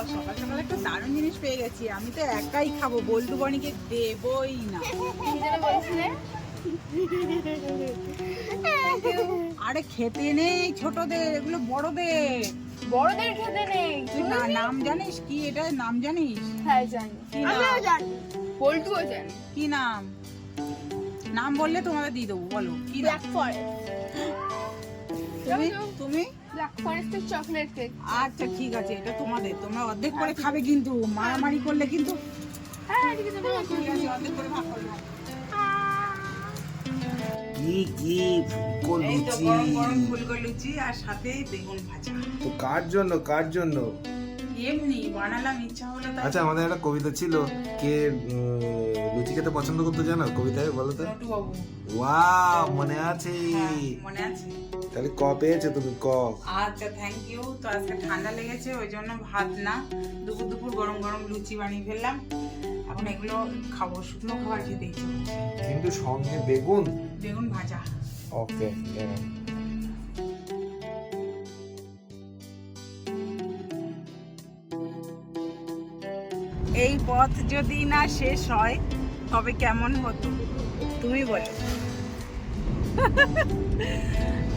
সকাল সকাল একটা দারুণ জিনিস পেয়ে গেছি। আমি তো একাই খাব বল্টু বনিকে দেবই না। আরে খেতে নেই ছোটদের এগুলো বড়দের। বড়দের খেতে নেই। তুই না নাম জানিস? কি এটা? নাম জানিস? হ্যাঁ জানি। কি নাম? জানি। পল্টুও জানি। কি নাম? নাম বললে তোমাদের দিয়ে দেবো বলো। কি ব্ল্যাক ফরেস্ট। তুমি? তুমি? ব্ল্যাক ফরেস্টের চকলেট কেক আচ্ছা ঠিক আছে এটা তোমাদের। তোমরা অর্ধেক করে খাবে কিন্তু মারামারি করলে কিন্তু। হ্যাঁ ঠিক আছে অর্ধেক করে ভাগ করবে কি কি গরম আর সাথে বেগুন ভাজা। তো কার জন্য কার জন্য? এমনি বানালাম ইচ্ছা হলো আচ্ছা আমাদের একটা কবিতা ছিল কে লুচি খেতে পছন্দ করতো জানো? কবিতায় বলো তো। ওয়া মনে আছে। হ্যাঁ, মনে আছে। তাহলে ক পেয়েছ তুমি? ক। আচ্ছা থ্যাংক ইউ তো আজকে ঠান্ডা লেগেছে ওই জন্য ভাত না। দুপুর দুপুর গরম গরম লুচি বানিয়ে ফেললাম। এখন এগুলো খাব শুকনো খাবার খেতে ইচ্ছে। কিন্তু সঙ্গে বেগুন? বেগুন ভাজা। ওকে এই পথ যদি না শেষ হয় তবে কেমন হতো, তুমি বলো।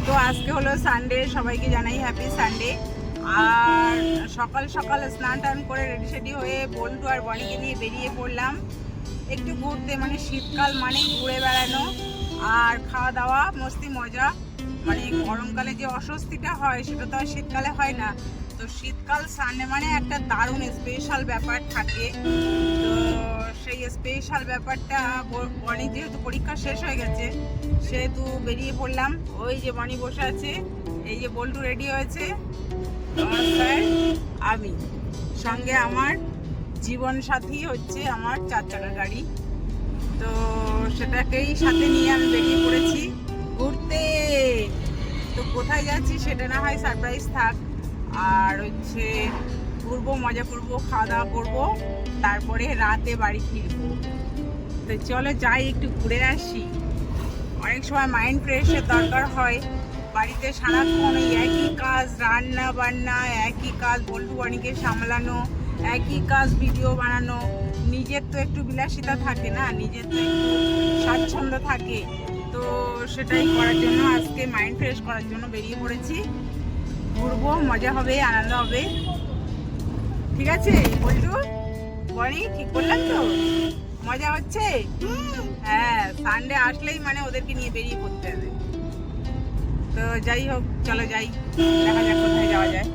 তো আজকে হলো সানডে সবাইকে জানাই হ্যাপি সানডে আর সকাল সকাল স্নান টান করে রেডি সেডি হয়ে বল্টু আর বনিকে নিয়ে বেরিয়ে পড়লাম। একটু ঘুরতে মানে শীতকাল মানে ঘুরে বেড়ানো। আর খাওয়া দাওয়া, মস্তি মজা। মানে গরমকালে যে অস্বস্তিটা হয়, সেটা তো আর শীতকালে হয় না। তো শীতকাল সানডে মানে একটা দারুণ স্পেশাল ব্যাপার থাকে। তো সেই স্পেশাল ব্যাপারটা বনি যেহেতু পরীক্ষা শেষ হয়ে গেছে, সেহেতু বেরিয়ে পড়লাম। ওই যে বনি বসে আছে, এই যে বল্টু রেডি হয়েছে। আমার স্যার আমি। সঙ্গে আমার জীবন সাথী হচ্ছে আমার চার চাকার গাড়ি। তো সেটাকেই সাথে নিয়ে আমি বেরিয়ে পড়েছি ঘুরতে। তো কোথায় যাচ্ছি সেটা না হয় সারপ্রাইজ থাক। আর হচ্ছে ঘুরবো, মজা করব, খাওয়া দাওয়া করব, তারপরে রাতে বাড়ি ফিরবো। তো চলো যাই, একটু ঘুরে আসি। অনেক সময় মাইন্ড ফ্রেশের দরকার হয়। বাড়িতে সারাক্ষণ একই কাজ, রান্না বান্না, একই কাজ বল্টু বাণীকে সামলানো, একই কাজ ভিডিও বানানো। নিজের তো একটু বিলাসিতা থাকে না, নিজের তো একটু স্বাচ্ছন্দ্য থাকে। তো সেটাই করার জন্য, আজকে মাইন্ড ফ্রেশ করার জন্য বেরিয়ে পড়েছি। ঘুরবো, মজা হবে, আনন্দ হবে। ঠিক আছে বল্টু বনি, ঠিক করলাম তো? মজা হচ্ছে? হ্যাঁ সানডে আসলেই মানে ওদেরকে নিয়ে বেরিয়ে পড়তে হবে। তো যাই হোক, চলো যাই। দেখা যাক কোথায় যাওয়া যায়।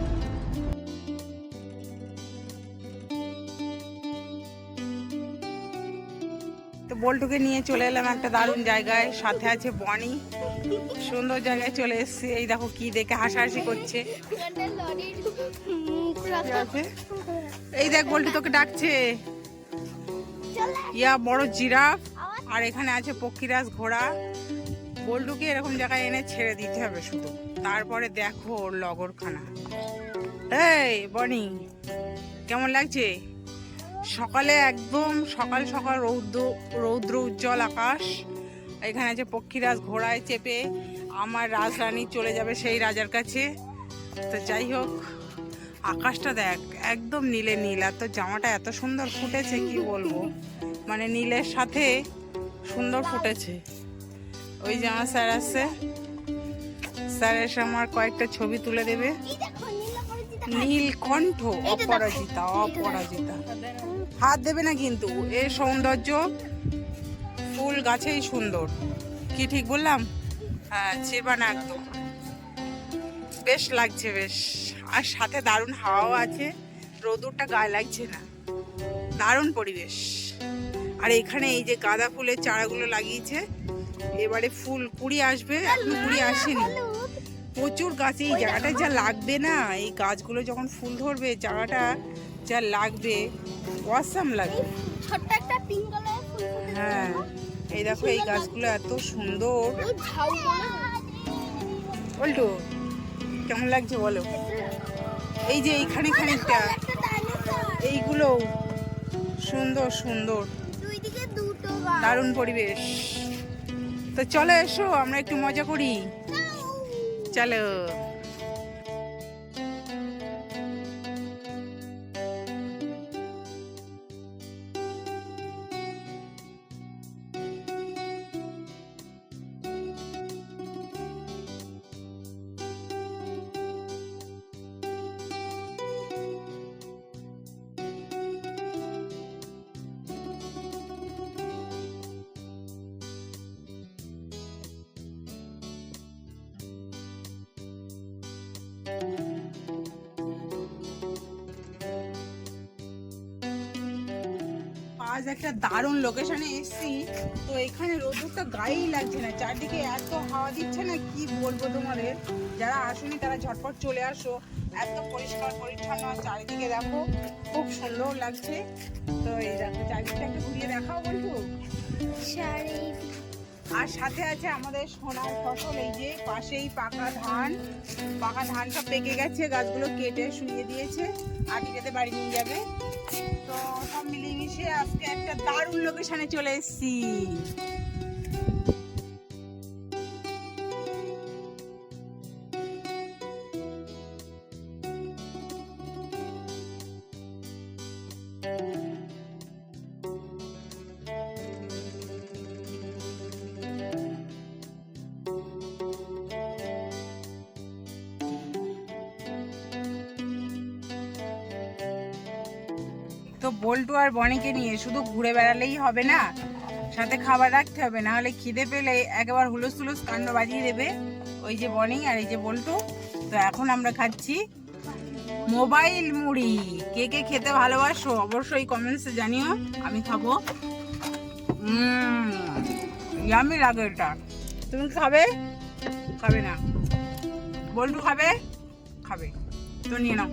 তো বল্টুকে নিয়ে চলে এলাম একটা দারুণ জায়গায়। সাথে আছে বনি। সুন্দর জায়গায় চলে এসেছি। এই দেখো কি দেখে হাসাহাসি করছে। এই দেখ, বল্টু তোকে ডাকছে। ইয়া, বড় জিরাফ। আর এখানে আছে পক্ষীরাজ ঘোড়া। বল্টুকে এরকম জায়গায় এনে ছেড়ে দিতে হবে শুধু। তারপরে দেখো ওর লগরখানা। এই, বনি, কেমন লাগছে? সকালে একদম সকাল সকাল রৌদ্র রৌদ্র উজ্জ্বল আকাশ। এখানে আছে পক্ষীরাজ ঘোড়ায় চেপে আমার রাজরানী চলে যাবে সেই রাজার কাছে। তো যাই হোক আকাশটা দেখ একদম নীলে নীল। আর তোর জামাটা এত সুন্দর ফুটেছে কি বলব? মানে নীলের সাথে সুন্দর ফুটেছে। ওই জামা স্যার আসছে স্যার এসে আমার কয়েকটা ছবি তুলে দেবে। নীলকণ্ঠ অপরাজিতা অপরাজিতা। হাত দেবে না কিন্তু এর সৌন্দর্য ফুল গাছেই সুন্দর। কি ঠিক বললাম? হ্যাঁ চেবা না একদম। বেশ লাগছে বেশ। আর সাথে দারুণ হাওয়াও আছে। রোদুরটা গায়ে লাগছে না। দারুণ পরিবেশ। আর এখানে এই যে গাঁদা ফুলের চারাগুলো লাগিয়েছে এবারে ফুল কুড়ি আসবে এখন কুড়ি আসেনি। প্রচুর গাছে এই জায়গাটা যা লাগবে না এই গাছগুলো যখন ফুল ধরবে জায়গাটা যা লাগবে অসাম লাগবে। ছোট্ট একটা পিঙ্ক কালারের ফুল হ্যাঁ। এই দেখো, এই গাছগুলো এত সুন্দর। বলটু কেমন লাগছে বলো? এই যে এইখানে খানিকটা, এইগুলো সুন্দর সুন্দর। দারুণ পরিবেশ। তো চলো এসো, আমরা একটু মজা করি। চলো। আজ একটা দারুণ লোকেশনে এসেছি। তো এখানে রোদটা গায়েই লাগছে না। চারদিকে এত হাওয়া দিচ্ছে না, কি বলব তোমাদের? যারা আসুনি, তারা ঝটপট চলে আসো। এত পরিষ্কার, পরিচ্ছন্ন। চারিদিকে দেখো, খুব সুন্দর লাগছে। তো এই দেখো, চারিদিকটা একটু ঘুরিয়ে দেখাও বলব শাড়ি। আর সাথে আছে আমাদের সোনার ফসল, এই যে পাশেই পাকা ধান। পাকা ধান সব পেকে গেছে, গাছগুলো কেটে শুয়ে দিয়েছে আটি কেটে বাড়ি নিয়ে যাবে। তো সব মিলিয়ে মিশিয়ে আজকে একটা দারুণ লোকেশনে চলে এসেছি। তো বল্টু আর বনিকে নিয়ে, শুধু ঘুরে বেড়ালেই হবে না। সাথে খাবার রাখতে হবে, না হলে খিদে পেলে একবার হুলুস তুলুস কাণ্ড বাজিয়ে দেবে। ওই যে বনি আর এই যে বল্টু। তো এখন আমরা খাচ্ছি মোবাইল মুড়ি। কে কে খেতে ভালোবাসো অবশ্যই কমেন্টসে জানিও, আমি খাব। ইয়ামি লাগে এটা। তুমি খাবে? খাবে না। বল্টু খাবে? খাবে। তো নিয়ে নাও।